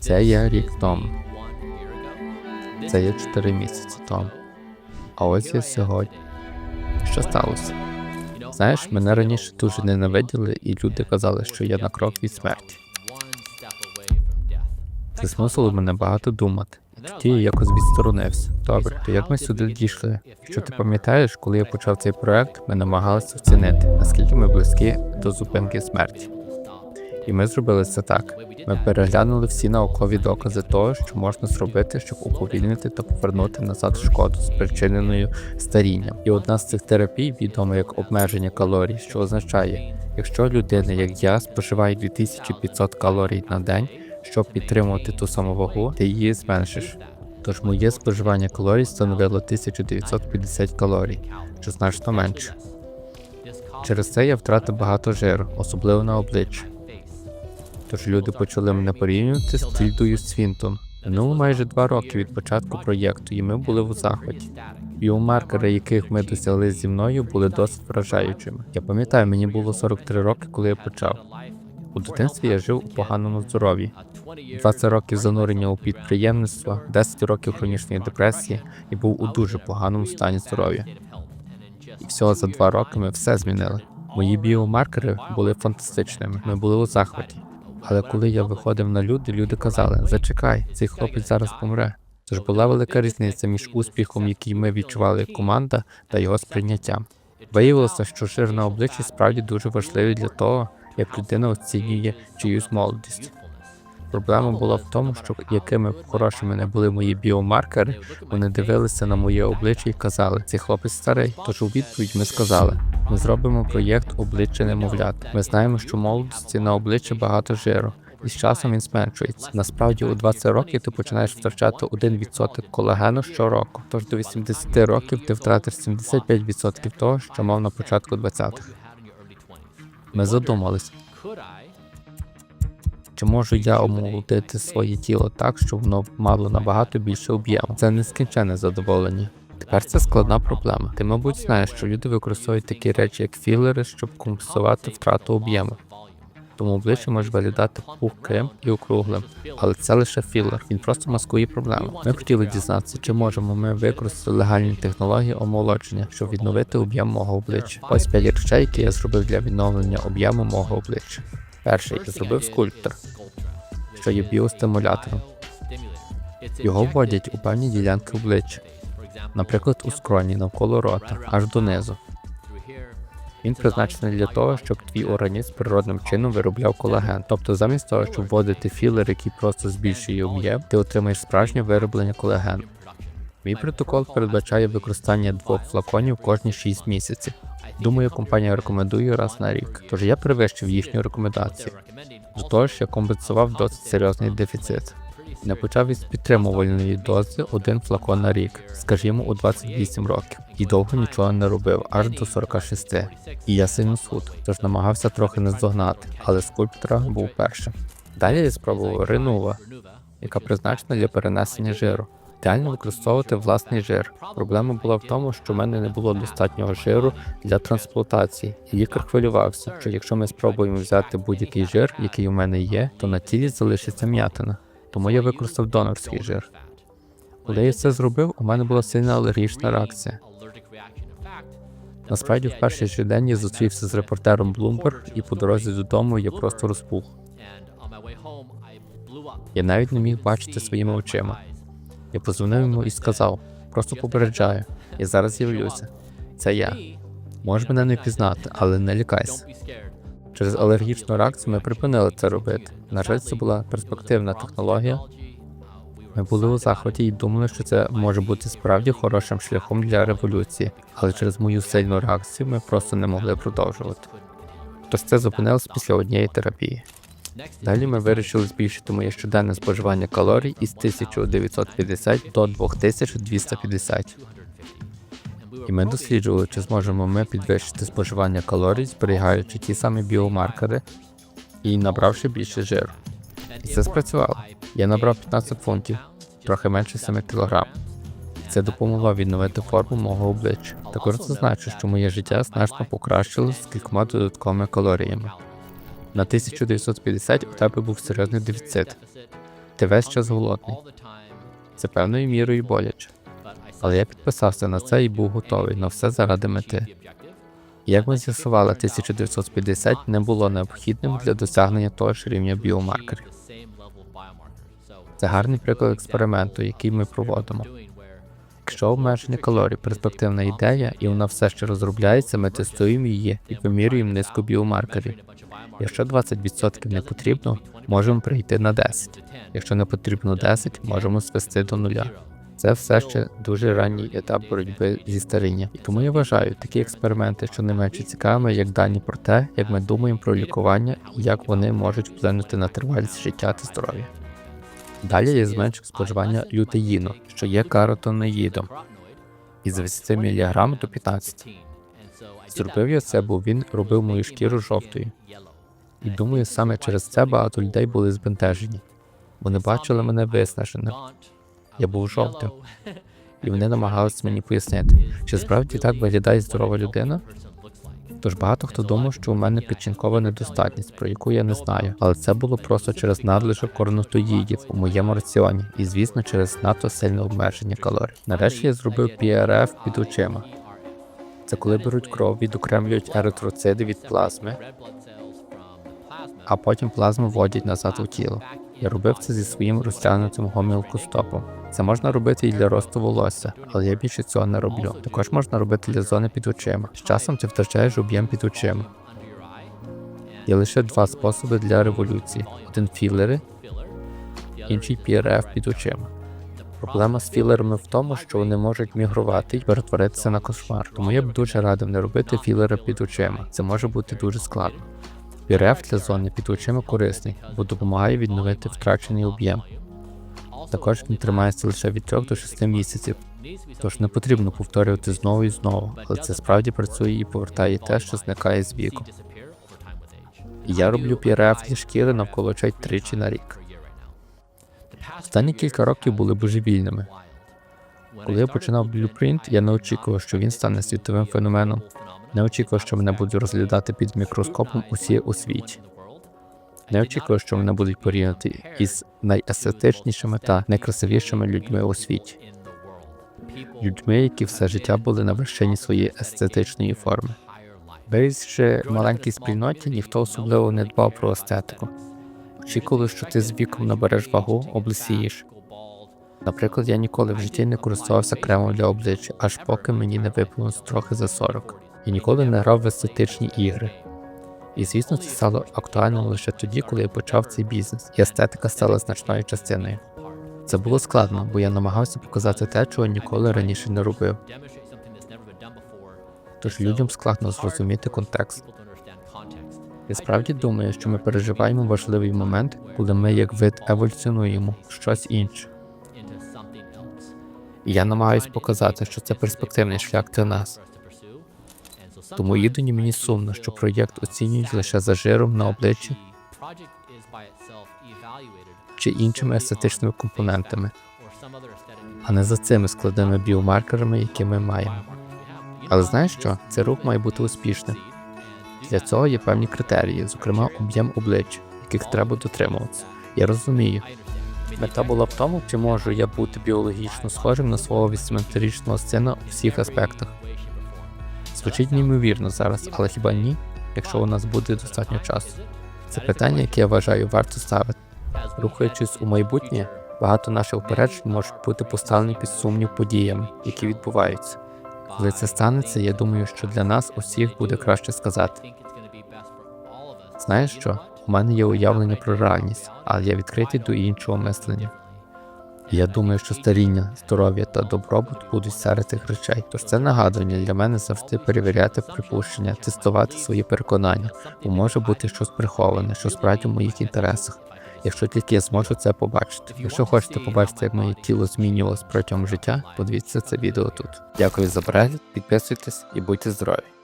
Це є рік тому. Це є 4 місяці тому. А ось я сьогодні. Що сталося? Знаєш, мене раніше дуже ненавиділи, і люди казали, що я на крок від смерті. Це змусило мене багато думати. Тоді я якось відсторонився. Добре, то як ми сюди дійшли? Що ти пам'ятаєш, коли я почав цей проект, ми намагалися оцінити, наскільки ми близькі до зупинки смерті. І ми зробили це так. Ми переглянули всі наукові докази того, що можна зробити, щоб уповільнити та повернути назад шкоду, спричиненою старінням. І одна з цих терапій відома як обмеження калорій, що означає, якщо людина, як я, споживає 2500 калорій на день, щоб підтримувати ту саму вагу, ти її зменшиш. Тож моє споживання калорій становило 1950 калорій, що значно менше. Через це я втратив багато жиру, особливо на обличчі. Тож люди почали мене порівнювати з Тільдою Свінтон. Минуло майже два роки від початку проєкту, і ми були у захваті. Біомаркери, яких ми досягли зі мною, були досить вражаючими. Я пам'ятаю, мені було 43 роки, коли я почав. У дитинстві я жив у поганому здоров'ї. 20 років занурення у підприємництво, 10 років хронічної депресії і був у дуже поганому стані здоров'я. І всього за два роки ми все змінили. Мої біомаркери були фантастичними. Ми були у захваті. Але коли я виходив на люди, люди казали: зачекай, цей хлопець зараз помре. Тож була велика різниця між успіхом, який ми відчували як команда, та його сприйняттям. Виявилося, що жир на обличчі справді дуже важливий для того, як людина оцінює чиюсь молодість. Проблема була в тому, що якими б хорошими не були мої біомаркери, вони дивилися на моє обличчя і казали, цей хлопець старий. Тож у відповідь ми сказали: ми зробимо проєкт обличчя немовлят. Ми знаємо, що молодості на обличчі багато жиру. І з часом він зменшується. Насправді, у 20 років ти починаєш втрачати 1% колагену щороку. Тож до 80 років ти втратиш 75% того, що мав на початку 20-х. Ми задумались, чи можу я омолодити своє тіло так, щоб воно мало набагато більше об'єму? Це нескінченне задоволення. Тепер це складна проблема. Ти, мабуть, знаєш, що люди використовують такі речі, як філери, щоб компенсувати втрату об'єму. Тому обличчя може виглядати пухким і округлим, але це лише філер. Він просто маскує проблему. Ми хотіли дізнатися, чи можемо ми використати легальні технології омолодження, щоб відновити об'єм мого обличчя. Ось п'ять речей, які я зробив для відновлення об'єму мого обличчя. Перший я зробив скульптор, що є біостимулятором. Його вводять у певні ділянки обличчя, наприклад, у скроні навколо рота, аж донизу. Він призначений для того, щоб твій організм природним чином виробляв колаген. Тобто, замість того, щоб вводити філер, який просто збільшує об'єм, ти отримаєш справжнє вироблення колагену. Мій протокол передбачає використання двох флаконів кожні 6 місяців. Думаю, компанія рекомендує раз на рік, тож я перевищив їхню рекомендацію. До того ж, я компенсував досить серйозний дефіцит. Не почав із підтримувальної дози один флакон на рік, скажімо, у 28 років, і довго нічого не робив, аж до 46. І я сильно суд, тож намагався трохи наздогнати, але скульптора був першим. Далі я спробував Ренува, яка призначена для перенесення жиру. Ідеально використовувати власний жир. Проблема була в тому, що в мене не було достатнього жиру для трансплантації, і лікар хвилювався, що якщо ми спробуємо взяти будь-який жир, який у мене є, то на тілі залишиться м'ятина. Тому я використав донорський жир. Коли я це зробив, у мене була сильна алергічна реакція. Насправді, в перший же день я зустрівся з репортером Bloomberg, і по дорозі додому я просто розпух. Я навіть не міг бачити своїми очима. Я позвонив йому і сказав: просто попереджаю, я зараз з'явлюся. Це я. Можеш мене не впізнати, але не лякайся. Через алергічну реакцію ми припинили це робити. На жаль, це була перспективна технологія. Ми були у захваті і думали, що це може бути справді хорошим шляхом для революції, але через мою сильну реакцію ми просто не могли продовжувати. Тож це зупинилось після однієї терапії. Далі ми вирішили збільшити моє щоденне споживання калорій із 1950 до 2250. І ми досліджували, чи зможемо ми підвищити споживання калорій, зберігаючи ті самі біомаркери і набравши більше жиру. І це спрацювало. Я набрав 15 фунтів, трохи менше 7 кг. Це допомогло відновити форму мого обличчя. Також зазначу, що моє життя значно покращилось з кількома додатковими калоріями. На 1950 у тебе був серйозний дефіцит. ти весь час голодний. Це певною мірою боляче. Але я підписався на це і був готовий на все заради мети. Як ми з'ясували, 1950 не було необхідним для досягнення того ж рівня біомаркерів. Це гарний приклад експерименту, який ми проводимо. Якщо обмеження калорій перспективна ідея, і вона все ще розробляється, ми тестуємо її і вимірюємо низку біомаркерів. Якщо 20% не потрібно, можемо прийти на 10. Якщо не потрібно 10, можемо звести до нуля. Це все ще дуже ранній етап боротьби зі старінням. І тому я вважаю такі експерименти, що не менше цікавими, як дані про те, як ми думаємо про лікування і як вони можуть вплинути на тривалість життя та здоров'я. Далі я зменшив споживання лютеїну, що є каротиноїдом, із 20 мг до 15. Зробив я це, бо він робив мою шкіру жовтою. І думаю, саме через це багато людей були збентежені. Вони бачили мене виснаженим. Я був жовтим. І вони намагалися мені пояснити, чи справді так виглядає здорова людина. Тож багато хто думав, що у мене печінкова недостатність, про яку я не знаю, але це було просто через надлишок корнотоїдів у моєму раціоні, і звісно, через надто сильне обмеження калорій. Нарешті я зробив PRF під очима. Це коли беруть кров, відокремлюють еритроциди від плазми, а потім плазму вводять назад у тіло. Я робив це зі своїм розтягнутим гомілкостопом. Це можна робити і для росту волосся, але я більше цього не роблю. Також можна робити для зони під очима. З часом ти втрачаєш об'єм під очима. Є лише два способи для революції: один філери, інший PRF під очима. Проблема з філерами в тому, що вони можуть мігрувати і перетворитися на кошмар. Тому я б дуже радив не робити філери під очима. Це може бути дуже складно. PRF для зони під очима корисний, бо допомагає відновити втрачений об'єм. Також він тримається лише від 3 до 6 місяців, тож не потрібно повторювати знову і знову, але це справді працює і повертає те, що зникає з віком. Я роблю PRF для шкіри навколо очей тричі на рік. Останні кілька років були божевільними. Коли я починав Blueprint, я не очікував, що він стане світовим феноменом. Не очікував, що мене будуть розглядати під мікроскопом усі у світі. Не очікував, що мене будуть порівняти із найестетичнішими та найкрасивішими людьми у світі. Людьми, які все життя були на вершині своєї естетичної форми. Вирісши маленькій спільноті, ніхто особливо не дбав про естетику. Очікували, що ти з віком набереш вагу, облисієш. Наприклад, я ніколи в житті не користувався кремом для обличчя, аж поки мені не виповнилось трохи за 40. І ніколи не грав в естетичні ігри. І звісно, це стало актуальним лише тоді, коли я почав цей бізнес, і естетика стала значною частиною. Це було складно, бо я намагався показати те, чого ніколи раніше не робив. Тож людям складно зрозуміти контекст. Я справді думаю, що ми переживаємо важливий момент, коли ми як вид еволюціонуємо щось інше. Я намагаюсь показати, що це перспективний шлях для нас. Тому іноді мені сумно, що проєкт оцінюють лише за жиром на обличчі чи іншими естетичними компонентами, а не за цими складними біомаркерами, які ми маємо. Але знаєш що? Цей рух має бути успішним. Для цього є певні критерії, зокрема об'єм обличчя, яких треба дотримуватися. Я розумію. Мета була в тому, чи можу я бути біологічно схожим на свого 18-річного сина у всіх аспектах. Звучить неймовірно зараз, але хіба ні, якщо у нас буде достатньо часу? Це питання, яке я вважаю варто ставити. Рухаючись у майбутнє, багато наших упереджень можуть бути поставлені під сумнів подіями, які відбуваються. Коли це станеться, я думаю, що для нас усіх буде краще сказати. Знаєш що? У мене є уявлення про реальність, але я відкритий до іншого мислення. Я думаю, що старіння, здоров'я та добробут будуть серед цих речей. Тож це нагадування для мене завжди перевіряти припущення, тестувати свої переконання, бо може бути щось приховане, що справді в моїх інтересах. Якщо тільки я зможу це побачити. Якщо хочете побачити, як моє тіло змінювалось протягом життя, подивіться це відео тут. Дякую за перегляд, підписуйтесь і будьте здорові!